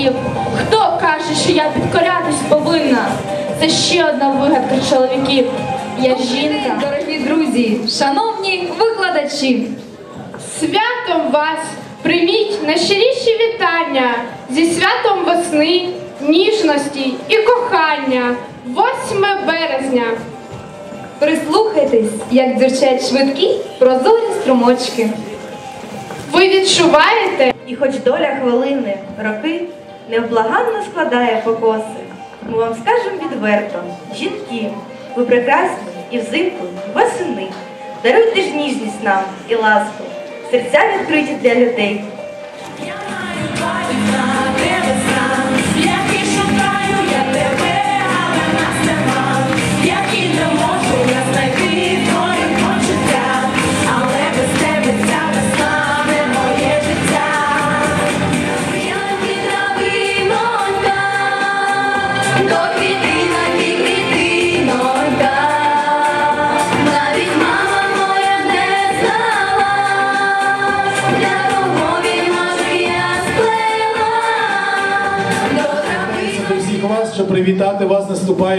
чоловіків. Хто каже, що я підкорятись повинна? Це ще одна вигадка чоловіків. Я жінка. Дорогі друзі, шановні викладачі, Святом вас! Прийміть найщиріші вітання зі святом весни, ніжності і кохання. 8 березня. прислухайтесь, як дзюрчать швидкі прозорі струмочки. Ви відчуваєте? І хоч доля хвилини, роки невблаганно складає покоси, ми вам скажемо відверто, жінки, ви прекрасні і взимку, і восени. Даруйте ж ніжність нам і ласку, серця відкриті для людей.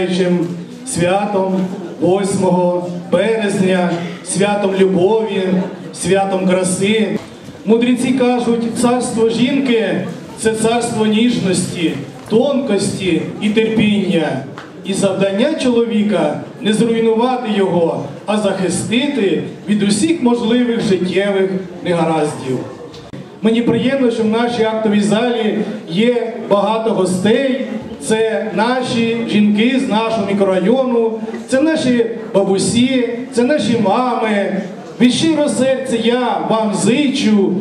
З святом 8 березня, святом любові, святом краси. Мудріці кажуть, царство жінки це царство ніжності, тонкості і терпіння. І завдання чоловіка не зруйнувати його, а захистити від усіх можливих життєвих негараздів. Мені приємно, що в нашій актовій залі є багато гостей. Це наші жінки з нашого мікрорайону, це наші бабусі, це наші мами. Від щиро серця я вам зичу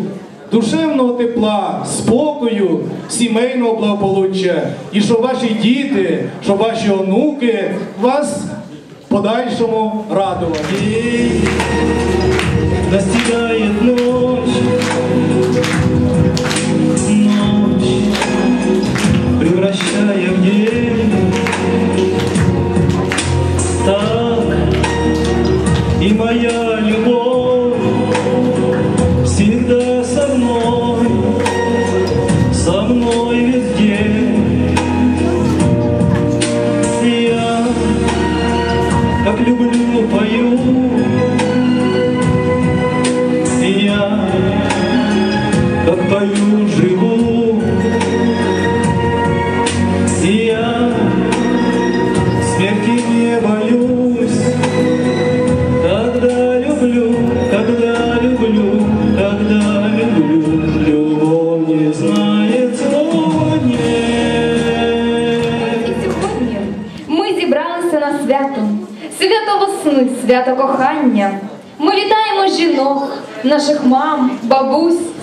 душевного тепла, спокою, сімейного благополуччя. І щоб ваші діти, щоб ваші онуки вас подальшому радували. Настигает ночь,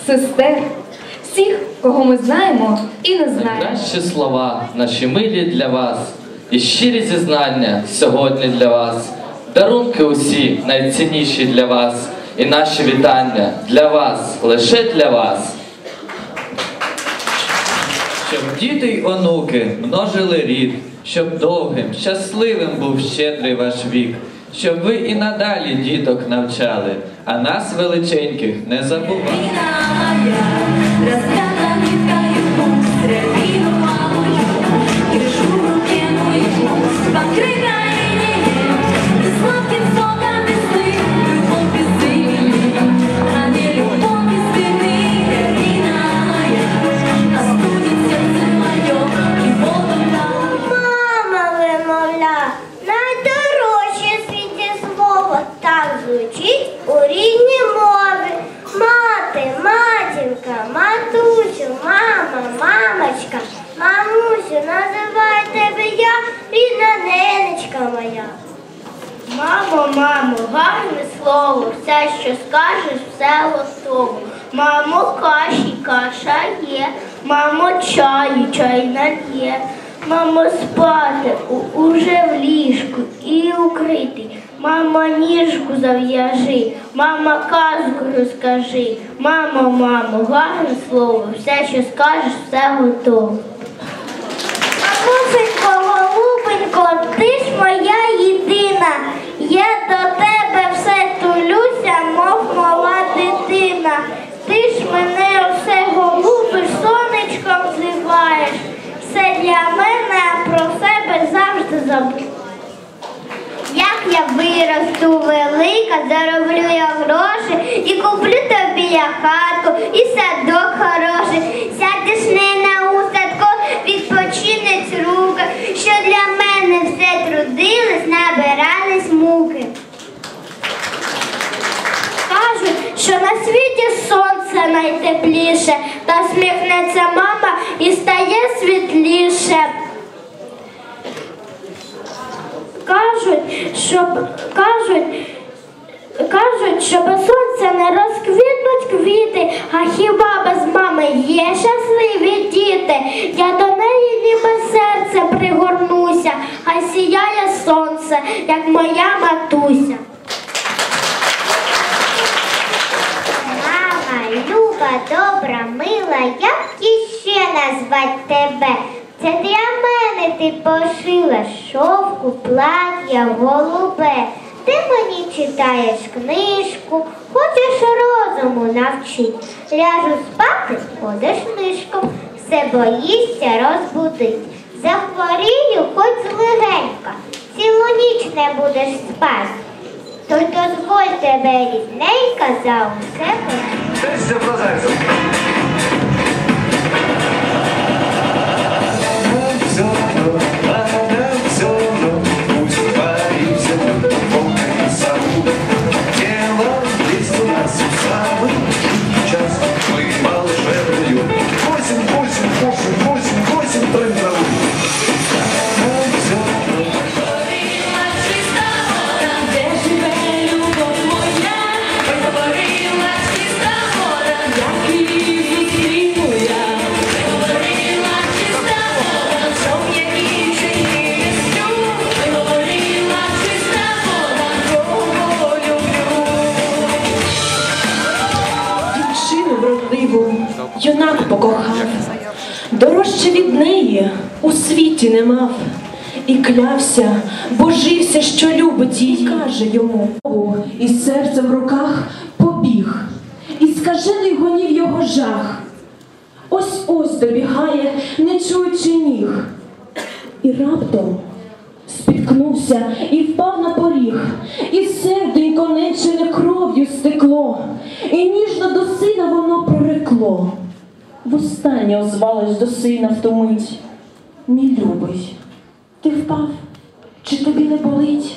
сестер, всіх, кого ми знаємо і не знаємо. Найкращі слова, наші милі для вас, і щирі зізнання сьогодні для вас. Дарунки усі найцінніші для вас, і наші вітання для вас, лише для вас. Щоб діти й онуки множили рід, щоб довгим, щасливим був щедрий ваш вік, щоб ви і надалі діток навчали, а нас величеньких не забували. Слово, все, що скажеш, все готово. Мамо, каші, каша є, мамо, чаю, чай нальє. Мамо, спати уже в ліжку і укритий. Мама, ніжку зав'яжи, мама, казку розкажи. Мамо, мамо, гарне слово, все, що скажеш, все готово. Мамусенько, голубенько, ти ж моя єдина. Я до тебе все тулюся, мов мала дитина. Ти ж мене усе голубиш, сонечком зливаєш. для мене, а про себе завжди забув. Як я виросту велика, зароблю я гроші і куплю тобі я хатку і садок хороший. Сядеш не на усадку, відпочинець руки, що для мене все трудились, набирались муки. Кажуть, що на світі сонце найтепліше, та сміхнеться мама і стає світліше. Кажуть, щоб кажуть, кажуть, що без сонця не розквітнуть квіти, а хіба без мами є щасливі діти? Я до неї ніби серце пригорнуся, хай сіяє сонце, як моя матуся. Мама, люба, добра, мила, як іще назвать тебе? Це для мене ти пошила шовку, плаття, голубе. Ти мені читаєш книжку, хочеш розуму навчить. Ляжу спати, ходиш нишком, все боїшся розбудить. Захворію, хоч злегенька, цілу ніч не будеш спати. То й дозволь тебе рідненька за усе мене. Все у світі не мав. І клявся, божився, що любить її. Каже йому, «О, і серце в руках побіг, і скажений гонів його жах. Ось ось добігає, не чуючи ніг. І раптом спіткнувся і впав на поріг, і серденько нечене кров'ю стекло, і ніжно до сина воно прорекло. Востаннє озвалась до сина в ту мить. Мій любий, ти впав, чи тобі не болить?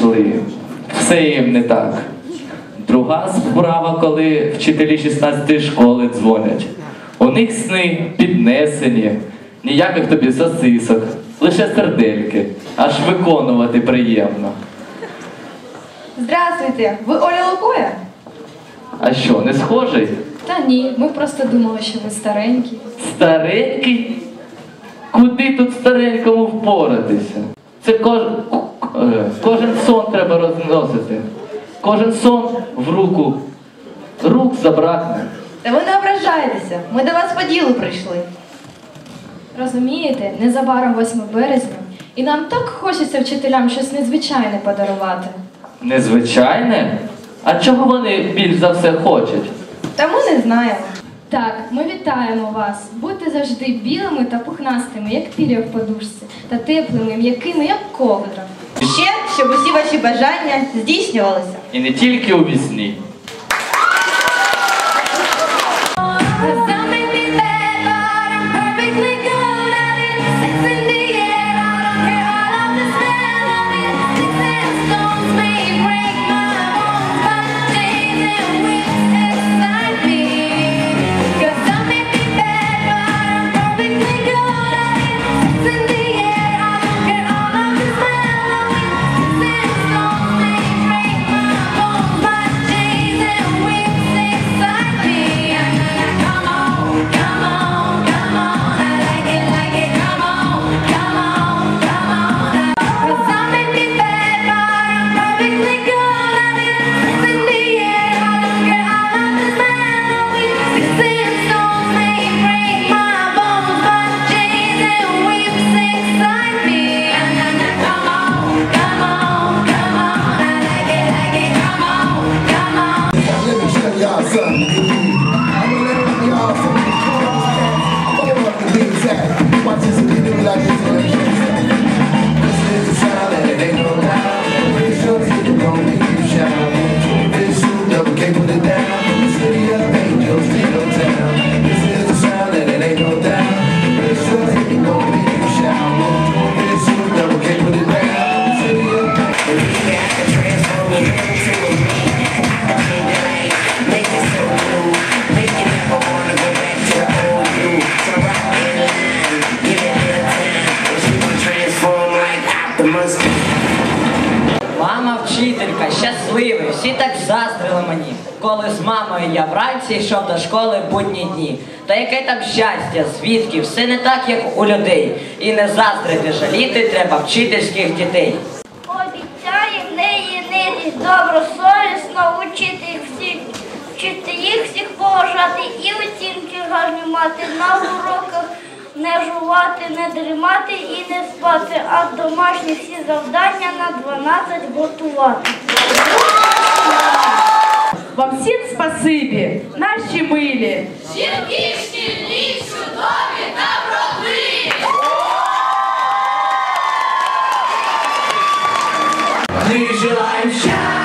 Пішли. Все їм не так. Друга справа, коли вчителі 16 школи дзвонять. У них сни піднесені, ніяких тобі сосисок, лише сердельки, аж виконувати приємно. Здравствуйте, ви Оля Лукоя? А що, не схожий? Та ні, ми просто думали, що ви старенькі. Старенький? Куди тут старенькому впоратися? Це кож... е, кожен сон треба розносити. Кожен сон в руку. Рук забракне. Та ви не ображайтеся, ми до вас по ділу прийшли. Розумієте, незабаром 8 березня, і нам так хочеться вчителям щось незвичайне подарувати. Незвичайне? А чого вони більш за все хочуть? Та ми не знаємо. Так, ми вітаємо вас. Будьте завжди білими та пухнастими, як пір'я в подушці, та теплими, м'якими, як ковдра. Ще, щоб усі ваші бажання здійснювалися. І не тільки у вісні. Мамою я вранці йшов до школи в будні дні. Та яке там щастя, звідки, все не так, як у людей. І не заздрити, жаліти треба вчительських дітей. Обіцяє в не єнитись добросовісно, учити їх всіх, вчити їх всіх поважати і оцінки гарні мати на уроках, не жувати, не дрімати і не спати, а домашні всі завдання на 12 готувати. вам всем спасибі, наши милі. Жінки желаем счастья.